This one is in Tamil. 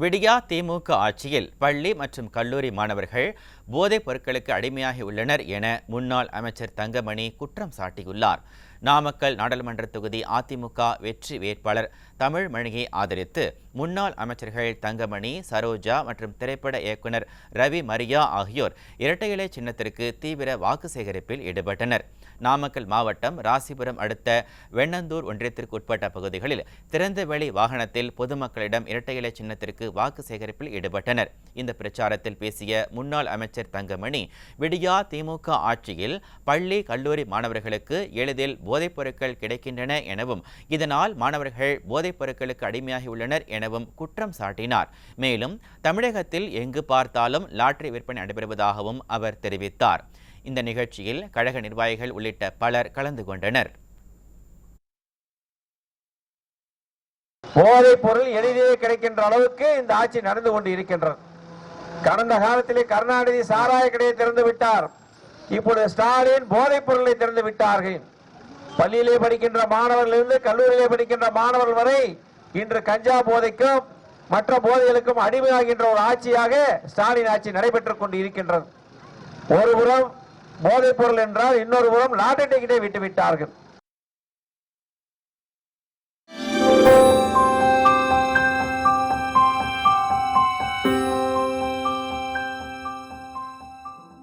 விடியா திமுக ஆட்சியில் பள்ளி மற்றும் கல்லூரி மாணவர்கள் போதைப் பொருட்களுக்கு அடிமையாகி உள்ளனர் என முன்னாள் அமைச்சர் தங்கமணி குற்றம் சாட்டியுள்ளார். நாமக்கல் நாடாளுமன்ற தொகுதி அதிமுக வெற்றி வேட்பாளர் தமிழ்மணியை ஆதரித்து முன்னாள் அமைச்சர்கள் தங்கமணி சரோஜா மற்றும் திரைப்பட இயக்குனர் ரவி மரியா ஆகியோர் இரட்டை இலை சின்னத்திற்கு தீவிர வாக்கு சேகரிப்பில் ஈடுபட்டனர். நாமக்கல் மாவட்டம் ராசிபுரம் அடுத்த வெண்ணந்தூர் ஒன்றியத்திற்கு உட்பட்ட பகுதிகளில் திறந்தவெளி வாகனத்தில் பொதுமக்களிடம் இரட்டை இலை சின்னத்திற்கு வாக்கு சேகரிப்பில் ஈடுபட்டனர். இந்த பிரச்சாரத்தில் பேசிய முன்னாள் அமைச்சர் தங்கமணி விடியா திமுக ஆட்சியில் பள்ளி கல்லூரி மாணவர்களுக்கு எளிதில் போதைப் பொருட்கள் கிடைக்கின்றன எனவும் இதனால் மாணவர்கள் போதைப் பொருட்களுக்கு அடிமையாகியுள்ளனர் எனவும் குற்றம் சாட்டினார். மேலும் தமிழகத்தில் எங்கு பார்த்தாலும் லாட்டரி விற்பனை நடைபெறுவதாகவும் அவர் தெரிவித்தார். இந்த நிகழ்ச்சியில் கழக நிர்வாகிகள் உள்ளிட்ட பலர் கலந்து கொண்டனர். போதைப் பொருள் எளிதே கிடைக்கின்ற அளவுக்கு இந்த ஆட்சி நடந்து கொண்டு இருக்கின்றது கடந்த காலத்திலே கருணாநிதி சாராய கடையை திறந்து விட்டார் இப்பொழுது ஸ்டாலின் போதைப் பொருளை திறந்து விட்டார்கள் பள்ளியிலே படிக்கின்ற மாணவர்களிலிருந்து கல்லூரியிலே படிக்கின்ற மாணவர்கள் வரை இன்று கஞ்சா போதைக்கும் மற்ற போதைகளுக்கும் அடிமையாகின்ற ஒரு ஆட்சியாக ஸ்டாலின் ஆட்சி நடைபெற்றுக் கொண்டு இருக்கின்றது ஒருபுறம் போதைப் பொருள் என்றால் இன்னொரு புறம் லாட்டரி டிக்கெட்டை விட்டு விட்டார்கள்